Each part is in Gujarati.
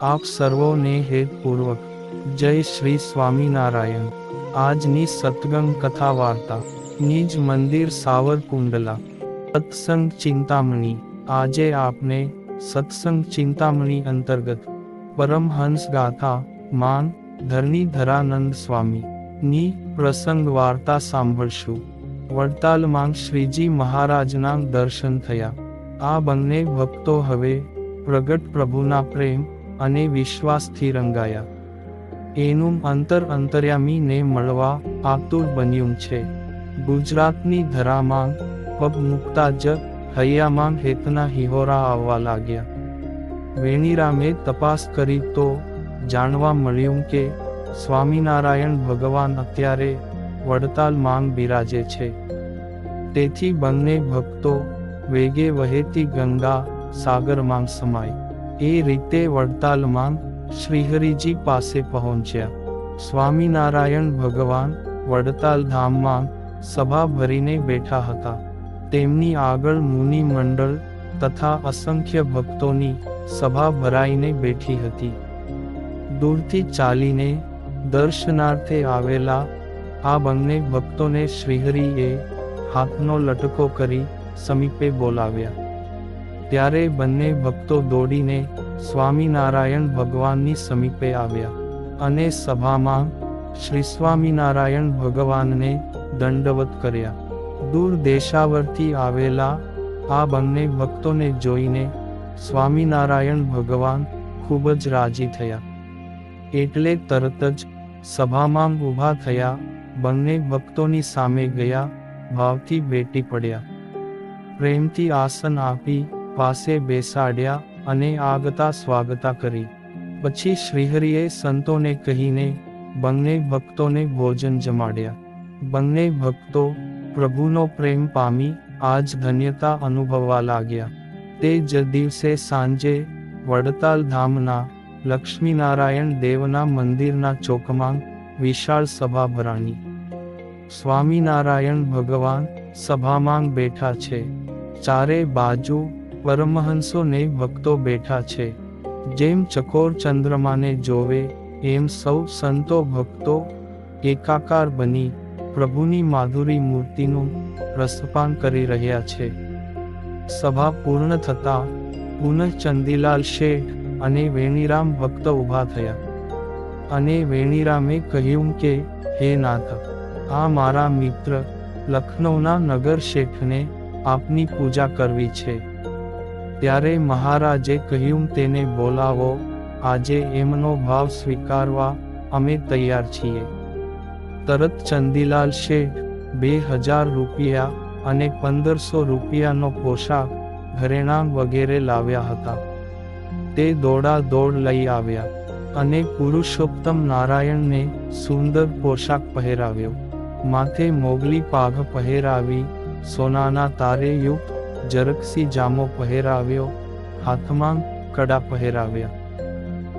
આપ સર્વોને હેતપૂર્વક જય શ્રી સ્વામિનારાયણ. આજની સતગંગ કથા વાર્તા. નિજ મંદિર સાવરકુંડલા. સત્સંગ ચિંતામણી. આજે આપને સત્સંગ ચિંતામણી અંતર્ગત પરમહંસ ગાથા, માન ધરણીધરાનંદ સ્વામી. ની પ્રસંગ વાર્તા સાંભળશું. વડતાલમાં શ્રીજી મહારાજના દર્શન થયા. આ બંને ભક્તો હવે પ્રગટ પ્રભુના પ્રેમ અને વિશ્વાસથી રંગાયા. એનું અંતર અંતર્યામીને મળવા આતુર બન્યું છે. ગુજરાતની ધરામાં પગ મૂકતા જ હૈયામાં હેતના હિહોરા આવવા લાગ્યા. વેણીરામે તપાસ કરી તો જાણવા મળ્યું કે સ્વામિનારાયણ ભગવાન અત્યારે વડતાલ માંગ બિરાજે છે. તેથી બંને ભક્તો વેગે વહેતી ગંગા સાગરમાં સમાય. એ રીતે વડતાલમાં શ્રીહરિજી પાસે પહોંચ્યા. સ્વામિનારાયણ ભગવાન વડતાલ ધામમાં સભા ભરીને બેઠા હતા. તેમની આગળ મુનિ મંડળ તથા અસંખ્ય ભક્તોની સભા ભરાઈને બેઠી હતી. દૂરથી ચાલીને દર્શનાર્થે આવેલા આ બંને ભક્તોને શ્રીહરિએ હાથનો લટકો કરી સમીપે બોલાવ્યા. ત્યારે બંને ભક્તો દોડીને સ્વામિનારાયણ ભગવાનની સમીપે આવ્યા અને સભામાં શ્રી સ્વામિનારાયણ ભગવાનને દંડવત કર્યા. દૂર દેશાવરથી આવેલા આ બંને ભક્તોને જોઈને સ્વામિનારાયણ ભગવાન ખૂબ જ રાજી થયા. એટલે તરત જ સભામાં ઊભા થયા, બંને ભક્તોની સામે ગયા, ભાવથી ભેટી પડ્યા. પ્રેમથી આસન આપી પાસે બેસાડ્યા અને આગતા સ્વાગતા કરી. પછી શ્રીહરિએ સંતોને કહીને બંને ભક્તોને ભોજન જમાડ્યા. બંને ભક્તો પ્રભુનો પ્રેમ પામી આજ ધન્યતા અનુભવવા લાગ્યા. તે જ દિવસે સાંજે વડતાલ ધામના લક્ષ્મીનારાયણ દેવના મંદિરના ચોકમાં વિશાળ સભા ભરાણી. સ્વામિનારાયણ ભગવાન સભામાં બેઠા છે. ચારે બાજુ પરમહંસોને ભક્તો બેઠા છે. જેમ ચકોર ચંદ્રમાને જોવે, એમ સૌ સંતો ભક્તો એકાકાર બની પ્રભુની માધુરી મૂર્તિનું રસપાન કરી રહ્યા છે. સભા પૂર્ણ થતા પુનઃ ચંદીલાલ શેઠ અને વેણીરામ ભક્ત ઊભા થયા. અને વેણીરામે કહ્યું કે, હે નાથ, આ મારા મિત્ર લખનૌના નગર શેઠને આપની પૂજા કરવી છે. ત્યારે મહારાજે કહ્યું, તેને બોલાવો. આજે એમનો ભાવ સ્વીકારવા અમે તૈયાર છીએ. તરત ચંદીલાલ શેઠ, બે હજાર રૂપિયા અને પંદરસો રૂપિયાનો પોશાક ઘરેણાં વગેરે લાવ્યા હતા. તે દોડા દોડ લઈ આવ્યા અને પુરુષોત્તમ નારાયણને સુંદર પોશાક પહેરાવ્યો. માથે મોગલી પાઘ પહેરાવી સોનાના તારે યુક્ત જરકસી જામો પહેરાવ્યો, હાથમાં કડા પહેરાવ્યા.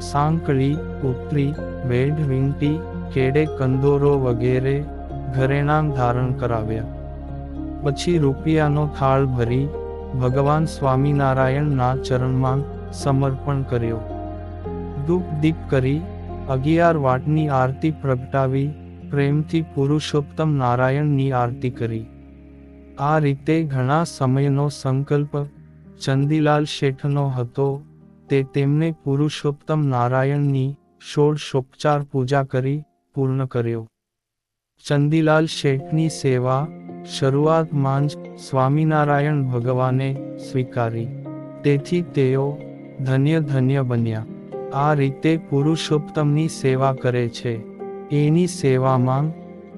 સાંકળી ઉતરી બેઢ વીંટી કેડે કંદોરો વગેરે ઘરેણાં ધારણ કરાવ્યા. પછી રૂપિયાનો થાળ ભરી ભગવાન સ્વામિનારાયણના ચરણમાં સમર્પણ કર્યો. ધૂપ દીપ કરી અગિયાર વાટની આરતી પ્રગટાવી, પ્રેમથી પુરુષોત્તમ નારાયણની આરતી કરી. આ રીતે ઘણા સમયનો સંકલ્પ ચંદીલાલ શેઠનો હતો. તે તેમને પુરુષોત્તમ નારાયણની ષોડશોપચાર પૂજા કરી પૂર્ણ કર્યો. ચંદીલાલ શેઠની સેવા શરૂઆતમાં જ સ્વામિનારાયણ ભગવાને સ્વીકારી. તેથી તેઓ ધન્ય ધન્ય બન્યા. આ રીતે પુરુષોત્તમની સેવા કરે છે. એની સેવામાં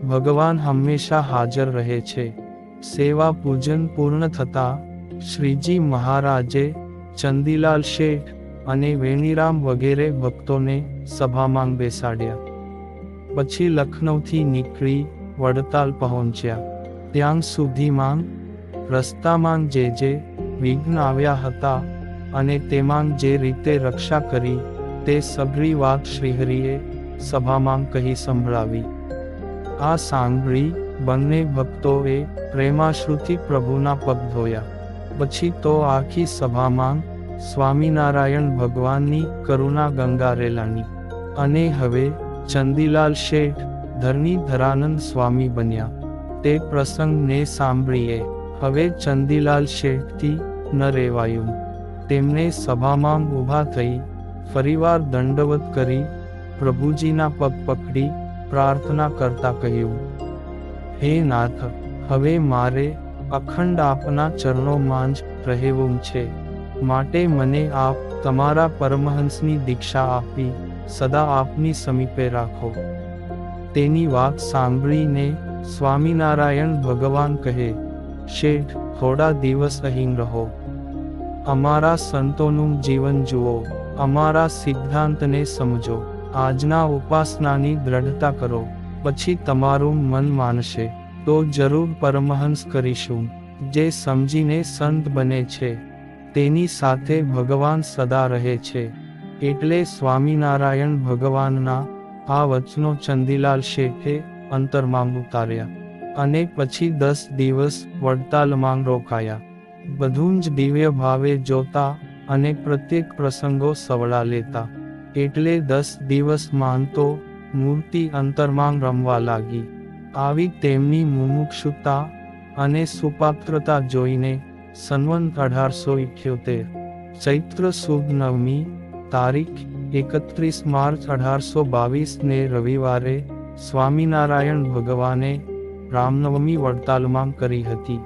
ભગવાન હંમેશા હાજર રહે છે. સેવા પૂજન પૂર્ણ થતા શ્રીજી મહારાજે ચંદીલાલ શેઠ અને વેણીરામ વગેરે ભક્તોને સભામાં બેસાડ્યા. પછી લખનૌથી નીકળી વડતાલ પહોંચ્યા. ત્યાં સુધીમાં રસ્તામાં જે જે વિઘ્ન આવ્યા હતા અને તેમાં જે રીતે રક્ષા કરી તે સઘળી વાત શ્રીહરિએ સભામાં કહી સંભળાવી. આ સાંભળી બંને ભક્તોએ પ્રેમાશ્રુથી પ્રભુના પગ ધોયા. પછી તો આખી સભામાં સ્વામિનારાયણ ભગવાનની કરુણા ગંગા રેલાણી. અને હવે ચંદીલાલ શેઠ ધરની ધરાનંદ સ્વામી બન્યા. તે પ્રસંગને સાંભળીએ. હવે ચંદીલાલ શેઠથી ન રેવાયું. તેમને સભામાં ઊભા થઈ ફરીવાર દંડવત કરી પ્રભુજીના પગ પકડી પ્રાર્થના કરતા કહ્યું, હે નાથ, હવે મારે અખંડ આપના ચરણોમાં જ રહેવું છે. માટે મને આપ તમારા પરમહંસની દીક્ષા આપી સદા આપની સમીપે રાખો. તેની વાત સાંભળીને સ્વામિનારાયણ ભગવાન કહે, શેઠ, થોડા દિવસ અહીં રહો. અમારા સંતોનું જીવન જુઓ. અમારા સિદ્ધાંતને સમજો. આજના ઉપાસનાની દ્રઢતા કરો. પછી તમારું મન માનશે. તો જરૂર પરમહંસ કરીશું. જે સમજીને સંત બને છે. તેની સાથે ભગવાન સદા રહે છે. એટલે સ્વામિનારાયણ ભગવાનના આ વચનો ચંદીલાલ શેઠે અંતરમાં ઉતાર્યા. અને પછી દસ દિવસ વડતાલમાં રોકાયા. બધું જ દિવ્ય ભાવે જોતા અને પ્રત્યેક પ્રસંગો સવળા લેતા. એટલે દસ દિવસ માનતો મૂર્તિ અંતરમાં રમવા લાગી. આવી તેમની મુમુક્ષુતા અને સુપાત્રતા જોઈને સંવંત અઢારસો ઇઠ્યોતેર. ચૈત્ર સુદ નવમી તારીખ, એકત્રીસ માર્ચ અઢારસો બાવીસને રવિવારે સ્વામિનારાયણ ભગવાને રામનવમી વડતાલમાં કરી હતી.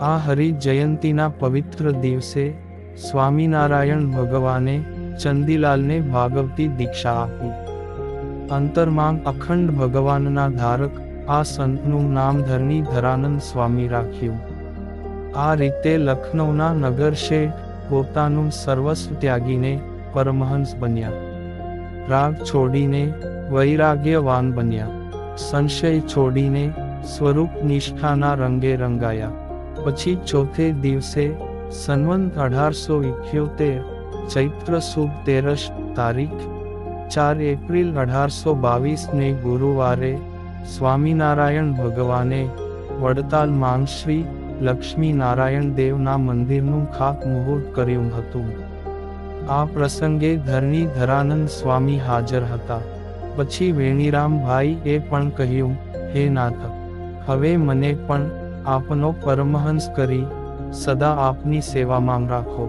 આ હરિ જયંતીના પવિત્ર દિવસે સ્વામિનારાયણ ભગવાને ચંદીલાલને ભાગવતી દીક્ષા આપી. અંતરમાં અખંડ ભગવાનના ધારક, આ સંતનું નામ ધરની ધરાનંદ સ્વામી રાખ્યું. આ રીતે લખનૌના નગર શેઠ, પોતાનું સર્વસ્વ ત્યાગીને પરમહંસ બન્યા. રાગ છોડીને વૈરાગ્યવાન બન્યા. સંશય છોડીને સ્વરૂપ નિષ્ઠાના રંગે રંગાયા. પછી ચોથે દિવસે સંવંત અઢારસો ઇઠ્યોતેર ચૈત્ર સુદ તેરસ તારીખ, ચાર એપ્રિલ અઢારસો બાવીસને ગુરુવારે સ્વામિનારાયણ ભગવાને વડતાલ માંગ શ્રી લક્ષ્મી નારાયણ દેવના મંદિરનું ખાતમુહૂર્ત કર્યું હતું. આ પ્રસંગે ધરણી ધરાનંદ સ્વામી હાજર હતા. પછી વેણીરામભાઈ એ પણ કહ્યું, હે નાથ, હવે મને પણ આપનો પરમહંસ કરી સદા આપની સેવામાં રાખો.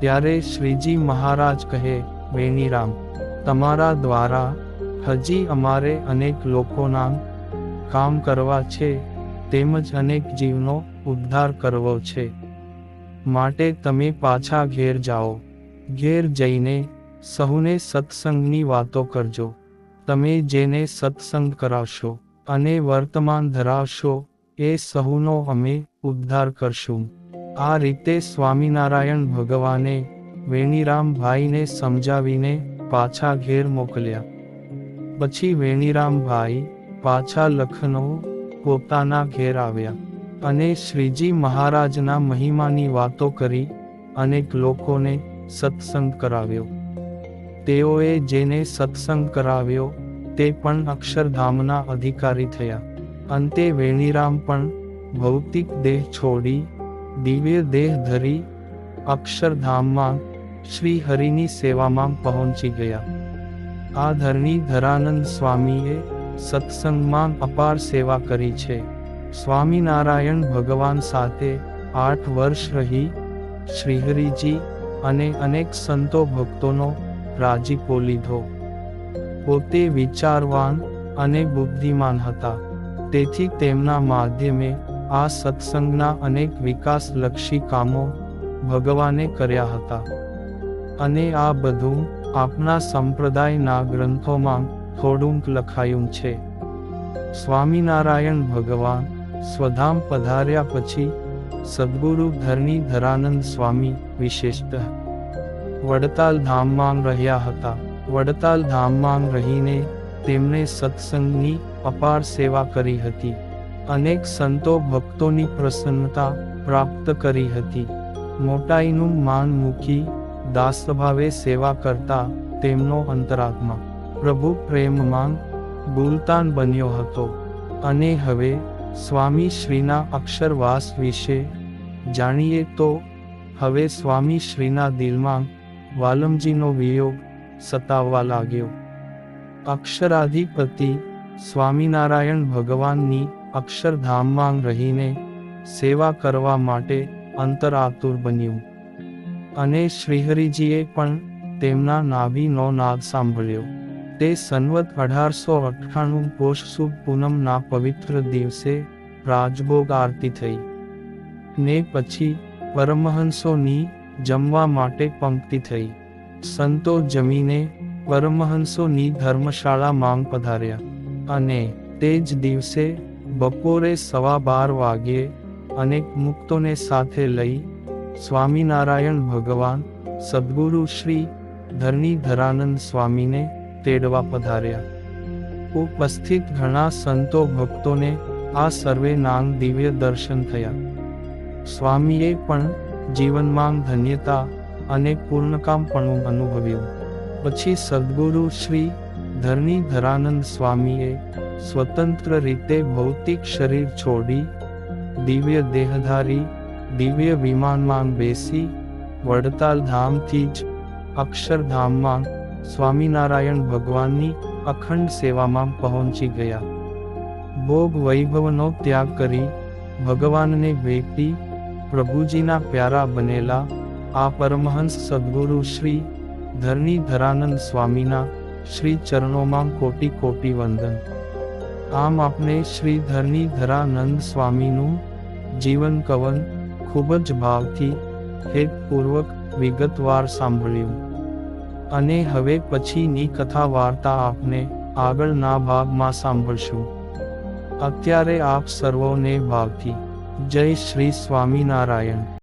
ત્યારે શ્રીજી મહારાજ કહે, વેણીરામ, તમારા દ્વારા હજી અમારે અનેક લોકોના કામ કરવા છે, તેમજ અનેક જીવનો ઉદ્ધાર કરવો છે. માટે તમે પાછા ઘેર જાઓ. ઘેર જઈને સહુને સત્સંગની વાતો કરજો. તમે જેને સત્સંગ કરાવશો અને વર્તમાન ધરાવશો, એ સહુનો અમે ઉદ્ધાર કરશું. આ રીતે સ્વામિનારાયણ ભગવાને વેણીરામભાઈને સમજાવીને પાછા ઘેર મોકલ્યા. પછી વેણીરામભાઈ પાછા લખનૌ પોતાના ઘેર આવ્યા અને શ્રીજી મહારાજના મહિમાની વાતો કરી અનેક લોકોને સત્સંગ કરાવ્યો. તેઓએ જેને સત્સંગ કરાવ્યો તે પણ અક્ષરધામના અધિકારી થયા. અંતે વેણીરામ પણ ભૌતિક દેહ છોડી દિવ્ય દેહ ધરી અક્ષરધામમાં શ્રી હરિની સેવામાં પહોંચી ગયા. આ ધરણી ધરાનંદ સ્વામીએ સત્સંગમાં અપાર સેવા કરી છે. સ્વામિનારાયણ ભગવાન સાથે આઠ વર્ષ રહી શ્રીહરિજી અને અનેક સંતો ભક્તોનો રાજીપો લીધો. પોતે વિચારવાન અને બુદ્ધિમાન હતા. તેથી તેમના માધ્યમે આ સત્સંગના અનેક વિકાસલક્ષી કામો ભગવાને કર્યા હતા. અને આ બધું આપના સંપ્રદાયના ગ્રંથોમાં થોડુંક લખાયું છે. સ્વામિનારાયણ ભગવાન સ્વધામ પધાર્યા પછી સદગુરુ ધરની ધરાનંદ સ્વામી વિશેષતઃ વડતાલ ધામમાં રહ્યા હતા. વડતાલ ધામમાં રહીને તેમણે સત્સંગની અપાર સેવા કરી હતી. અનેક સંતો ભક્તોની પ્રસન્નતા પ્રાપ્ત કરી હતી. મોટાઈનું માન મૂકી દાસભાવે સેવા કરતા તેમનો અંતરાત્મા પ્રભુ પ્રેમમાં ગુલતાન બન્યો હતો. અને હવે સ્વામી શ્રીના અક્ષરવાસ વિશે જાણીએ તો હવે સ્વામી શ્રીના દિલમાં વાલમજીનો વિયોગ સતાવવા લાગ્યો. અક્ષરાધિપતિ સ્વામિનારાયણ ભગવાનની અક્ષરધામમાં રહીને સેવા કરવા માટે અંતરાતુર બન્યું. અને શ્રીહરિજીએ પણ તેમના નાભીનો નાદ સાંભળ્યો. તે સંવત અઢારસો અઠ્ઠાણું પોષ સુદ પૂનમના પવિત્ર દિવસે રાજભોગ આરતી થઈ. ને પછી પરમહંસોની જમવા માટે પંક્તિ થઈ. સંતો જમીને પરમહંસોની ધર્મશાળા માંગ પધાર્યા. અને તે જ દિવસે બપોરે સવા બાર વાગ્યે અનેક મુક્તોને સાથે લઈ સ્વામિનારાયણ ભગવાન સદગુરુ શ્રી ધરણીધરાનંદ સ્વામીને તેડવા પધાર્યા. ઉપસ્થિત ઘણા સંતો ભક્તોને આ સર્વે નામ દિવ્ય દર્શન થયા. સ્વામીએ પણ જીવનમાં ધન્યતા અને પૂર્ણકામપણું અનુભવ્યું. પછી સદગુરુ શ્રી ધરણીધરાનંદ સ્વામીએ સ્વતંત્ર રીતે ભૌતિક શરીર છોડી, દિવ્ય દેહધારી, દિવ્ય વિમાનમાં બેસી વડતાલ ધામથી જ અક્ષરધામમાં સ્વામિનારાયણ ભગવાનની અખંડ સેવામાં પહોંચી ગયા. ભોગ વૈભવનો ત્યાગ કરી ભગવાનને ભેટી પ્રભુજીના પ્યારા બનેલા આ પરમહંસ સદગુરુ શ્રી ધરણીધરાનંદ સ્વામીના શ્રી ચરણોમાં કોટી કોટી વંદન. આમ આપણે શ્રી ધરણીધરાનંદ સ્વામીનું જીવન કવન ખૂબ જ ભાવથી હેતપૂર્વક વિગતવાર સાંભળ્યું. અને હવે પછીની કથા વાર્તા આપને આગળના ભાગમાં સાંભળશું. અત્યારે આપ સર્વોને ભાવથી જય શ્રી સ્વામિનારાયણ.